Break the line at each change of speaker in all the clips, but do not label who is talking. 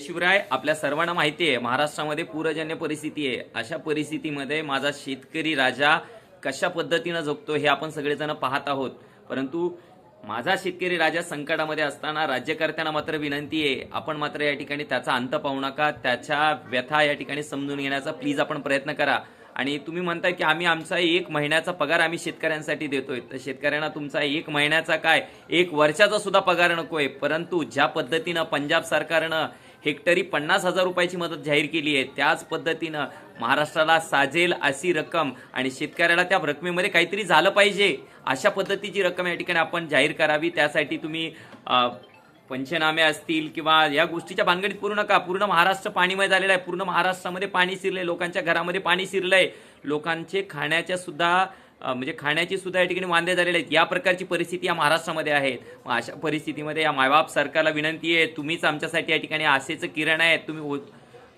शिवराय आपल्या सर्वांना माहिती आहे महाराष्ट्रामध्ये पूरजन्य परिस्थिती आहे. अशा परिस्थितीमध्ये माझा शेतकरी राजा कशा पद्धतीनं जगतो हे आपण सगळेजण पाहत आहोत. परंतु माझा शेतकरी राजा संकटामध्ये असताना राज्यकर्त्यांना मात्र विनंती आहे आपण मात्र या ठिकाणी त्याचा अंत पाहू नका त्याच्या व्यथा या ठिकाणी समजून घेण्याचा प्लीज आपण प्रयत्न करा. आणि तुम्ही म्हणताय की आम्ही आमचा एक महिन्याचा पगार आम्ही शेतकऱ्यांसाठी देतोय. तर शेतकऱ्यांना तुमचा एक महिन्याचा काय? एक वर्षाचा सुद्धा पगार नकोय. परंतु ज्या पद्धतीनं पंजाब सरकारनं हेक्टरी पन्नास हजार रुपयाची मदत जाहीर केली आहे. त्याच पद्धतीनं महाराष्ट्राला साजेल अशी रक्कम आणि शेतकऱ्याला त्या रकमेमध्ये काहीतरी झालं पाहिजे अशा पद्धतीची रक्कम या ठिकाणी आपण जाहीर करावी. त्यासाठी तुम्ही पंचनामे असतील किंवा या गोष्टीच्या भानगडीत पूर्ण नका. पूर्ण महाराष्ट्र पाणीमय झालेलं आहे. पूर्ण महाराष्ट्रामध्ये पाणी शिरलंय. लोकांच्या घरामध्ये पाणी शिरलंय. लोकांचे खाण्याच्या सुद्धा म्हणजे खाण्याची सुद्धा या ठिकाणी वांदे झालेले आहेत. या प्रकारची परिस्थिती या महाराष्ट्रामध्ये आहेत. मग अशा परिस्थितीमध्ये या मायबाप सरकारला विनंती आहे तुम्हीच आमच्यासाठी या ठिकाणी आशेचं किरण आहे तुम्ही हो-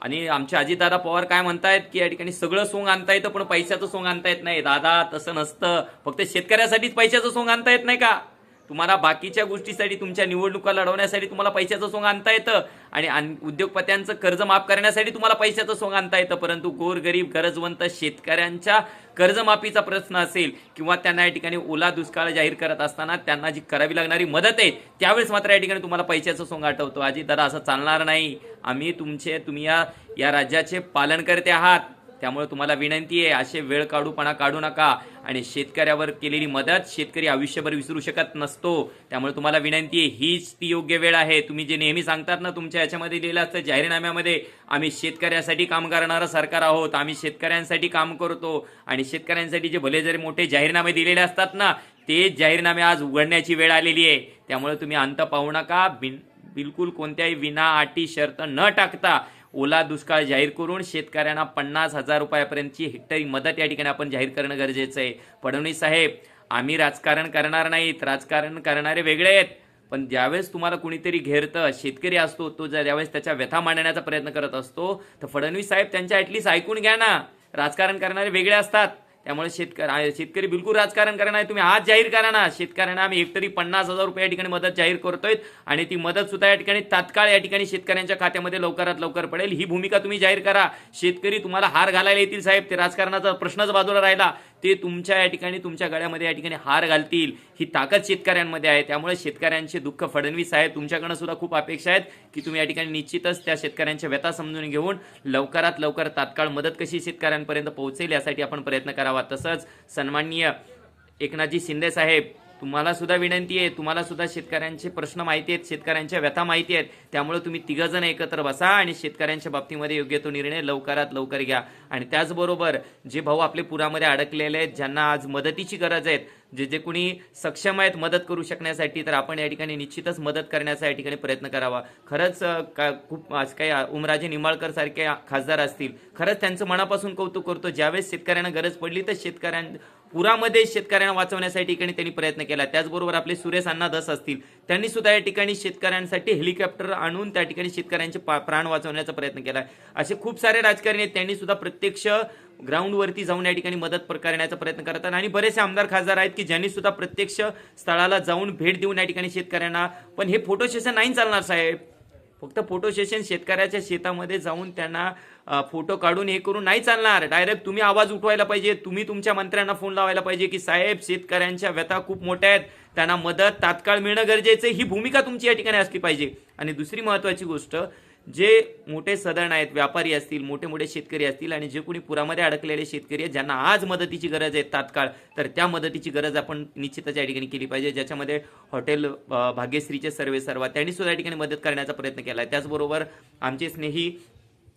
आणि आमचे अजितदादा पवार काय म्हणतायत की या ठिकाणी सगळं सोंग आणता येतं पण पैशाचं सोंग आणता येत नाही. दादा तसं नसतं. फक्त शेतकऱ्यासाठीच पैशाचं सोंग आणता येत नाही का? तुम्हाला बाकीच्या गोष्टीसाठी तुमच्या निवडणुका लढवण्यासाठी तुम्हाला पैशाचं सोंग आणता येतं. आणि उद्योगपत्यांचं कर्ज माफ करण्यासाठी तुम्हाला पैशाचं सोंग आणता येतं. परंतु गोरगरीब गरजवंत शेतकऱ्यांच्या कर्जमाफीचा प्रश्न असेल किंवा त्यांना या ठिकाणी ओला दुष्काळ जाहीर करत असताना त्यांना जी करावी लागणारी मदत आहे त्यावेळेस मात्र या ठिकाणी तुम्हाला पैशाचं सोंग आठवतो. आजी दादा असं चालणार नाही. आम्ही तुमचे तुम्ही या या राज्याचे पालनकर्ते आहात. त्यामुळे तुम्हाला विनंती आहे असे वेळ काढूपणा काढू नका. आणि शेतकऱ्यावर केलेली मदत शेतकरी आयुष्यभर विसरू शकत नसतो. त्यामुळे तुम्हाला विनंती आहे हीच ती योग्य वेळ आहे. तुम्ही जे नेहमी सांगतात ना तुमच्या याच्यामध्ये लिहिलं असतं जाहीरनाम्यामध्ये आम्ही शेतकऱ्यासाठी काम करणारं सरकार आहोत. आम्ही शेतकऱ्यांसाठी काम करतो. आणि शेतकऱ्यांसाठी जे भले जरी मोठे जाहीरनामे दिलेले असतात ना ते जाहीरनामे आज उघडण्याची वेळ आलेली आहे. त्यामुळे तुम्ही अंत पाहू नका. बिन बिलकुल कोणत्याही विना अटी शर्त न टाकता ओला दुष्काळ जाहीर करून शेतकऱ्यांना पन्नास हजार रुपयापर्यंतची हेक्टरी मदत या ठिकाणी आपण जाहीर करणं गरजेचं आहे. फडणवीस साहेब आम्ही राजकारण करणार नाहीत. राजकारण करणारे वेगळे आहेत. पण ज्यावेळेस तुम्हाला कुणीतरी घेरतं शेतकरी असतो तो जर ज्यावेळेस त्याच्या व्यथा मांडण्याचा प्रयत्न करत असतो तर फडणवीस साहेब त्यांच्या ॲटलीस्ट ऐकून घ्या ना. राजकारण करणारे वेगळे असतात. त्यामुळे शेतकरी शेतकरी बिलकुल राजकारण करणार तुम्ही आज जाहीर करा ना. शेतकऱ्यांना आम्ही हेक्टरी पन्नास हजार रुपये या ठिकाणी मदत जाहीर करतोय. आणि ती मदत सुद्धा या ठिकाणी तात्काळ या ठिकाणी शेतकऱ्यांच्या खात्यामध्ये लवकरात लवकर पडेल. ही भूमिका तुम्ही जाहीर करा. शेतकरी तुम्हाला हार घालायला येतील साहेब. ते राजकारणाचा प्रश्नच बाजूला राहिला. ते तुमच्या या ठिकाणी तुमच्या गळ्यामध्ये या ठिकाणी हार घालतील. ही ताकद शेतकऱ्यांमध्ये आहे. त्यामुळे शेतकऱ्यांचे दुःख फडणवीस साहेब तुमच्याकडनं सुद्धा खूप अपेक्षा आहेत की तुम्ही या ठिकाणी निश्चितच त्या शेतकऱ्यांच्या व्यथा समजून घेऊन लवकरात लवकर तात्काळ मदत कशी शेतकऱ्यांपर्यंत पोहोचेल यासाठी आपण प्रयत्न करावा. तसंच सन्माननीय एकनाथजी शिंदे साहेब तुम्हाला सुद्धा विनंती आहे तुम्हाला सुद्धा शेतकऱ्यांचे प्रश्न माहिती आहेत शेतकऱ्यांच्या व्यथा माहिती आहेत त्यामुळे तुम्ही तिघजण एकत्र बसा आणि शेतकऱ्यांच्या बाबतीमध्ये योग्य तो निर्णय लवकरात लवकर घ्या. आणि त्याचबरोबर जे भाऊ आपले पुरामध्ये अडकलेले आहेत ज्यांना आज मदतीची गरज आहे जे जे कोणी सक्षम आहेत मदत करू शकण्यासाठी तर आपण या ठिकाणी निश्चितच मदत करण्याचा या ठिकाणी प्रयत्न करावा. खरंच का खूप आज काही उमराजे निंबाळकर सारखे खासदार असतील खरंच त्यांचं मनापासून कौतुक करतो ज्यावेळेस शेतकऱ्यांना गरज पडली तर शेतकऱ्यां पुरामध्ये शेतकऱ्यांना वाचवण्यासाठी ठिकाणी त्यांनी प्रयत्न केला. त्याचबरोबर आपले सुरेश अण्णा दस असतील त्यांनी सुद्धा या ठिकाणी शेतकऱ्यांसाठी हेलिकॉप्टर आणून त्या ठिकाणी शेतकऱ्यांचे पा- प्राण वाचवण्याचा प्रयत्न केला. असे खूप सारे राजकारणी आहेत त्यांनी सुद्धा प्रत्यक्ष ग्राउंडवरती जाऊन या ठिकाणी मदत करण्याचा प्रयत्न करतात आणि बरेचसे आमदार खासदार आहेत की ज्यांनी सुद्धा प्रत्यक्ष स्थळाला जाऊन भेट देऊन या ठिकाणी शेतकऱ्यांना पण हे फोटो सेशन नाही चालणार साहेब. फक्त फोटो सेशन शेतकऱ्याच्या शेतामध्ये जाऊन त्यांना फोटो काढून हे करून नाही चालणार. डायरेक्ट तुम्ही आवाज उठवायला पाहिजे तुम्ही तुमच्या मंत्र्यांना फोन लावायला पाहिजे की साहेब शेतकऱ्यांच्या व्यथा खूप मोठ्या आहेत. त्यांना मदत तात्काळ मिळणं गरजेचं आहे. ही भूमिका तुमची या ठिकाणी असली पाहिजे. आणि दुसरी महत्वाची गोष्ट जे मोठे सदन आहेत व्यापारी असतील मोठे मोठे शेतकरी असतील आणि जे कोणी पुरामध्ये अडकलेले शेतकरी आहेत ज्यांना आज मदतीची गरज आहे तात्काळ तर त्या मदतीची गरज आपण निश्चितच या ठिकाणी केली पाहिजे. ज्याच्यामध्ये हॉटेल भाग्यश्रीचे सर्वे सर्व त्यांनी सुद्धा या ठिकाणी मदत करण्याचा प्रयत्न केला आहे त्याचबरोबर आमचे स्नेही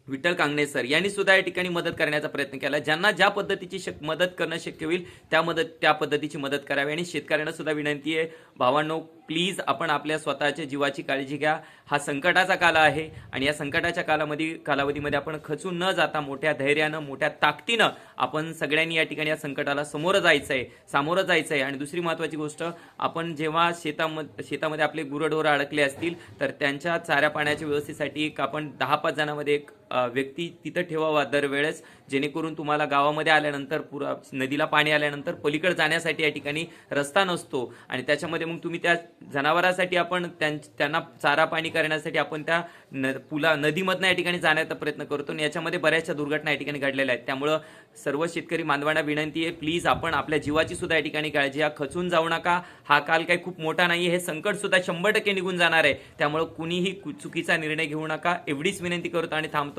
विठ्ठल कांगणे सर यांनी सुद्धा या ठिकाणी मदत करण्याचा प्रयत्न केला. ज्यांना ज्या पद्धतीची शक मदत करणं शक्य होईल त्या मदत त्या पद्धतीची मदत करावी. आणि शेतकऱ्यांना सुद्धा विनंती आहे भावांनो प्लीज आपण आपल्या स्वतःच्या जीवाची काळजी घ्या. हा संकटाचा काल आहे आणि या संकटाच्या कालामध्ये कालावधीमध्ये आपण खचून न जाता मोठ्या धैर्यानं मोठ्या ताकदीनं आपण सगळ्यांनी या ठिकाणी या संकटाला समोरं जायचं आहे सामोरं जायचं आहे आणि दुसरी महत्त्वाची गोष्ट आपण जेव्हा शेतामध्ये शेतामध्ये आपले गुरढोरं अडकले असतील तर त्यांच्या चाऱ्या पाण्याच्या व्यवस्थेसाठी एक आपण दहा पाच जणांमध्ये एक व्यक्ती तिथं ठेवावा दरवेळेस जेणेकरून तुम्हाला गावामध्ये आल्यानंतर पुरा नदीला पाणी आल्यानंतर पलीकडे जाण्यासाठी या ठिकाणी रस्ता नसतो. आणि त्याच्यामध्ये मग तुम्ही त्या जनावरांसाठी आपण त्यां- त्यांना चारा पाणी करण्यासाठी आपण त्या न पुला नदीमधनं या ठिकाणी जाण्याचा प्रयत्न करतो. आणि याच्यामध्ये बऱ्याचशा दुर्घटना या ठिकाणी घडलेल्या आहेत. त्यामुळं सर्व शेतकरी मानवांना विनंती आहे प्लीज आपण आपल्या जीवाची सुद्धा या ठिकाणी काळजी हा खचून जाऊ नका. हा काल काही खूप मोठा नाही हे संकट सुद्धा शंभर टक्के निघून जाणार आहे. त्यामुळं कुणीही कु- चुकीचा निर्णय घेऊ नका. एवढीच विनंती करतो आणि थांबतो.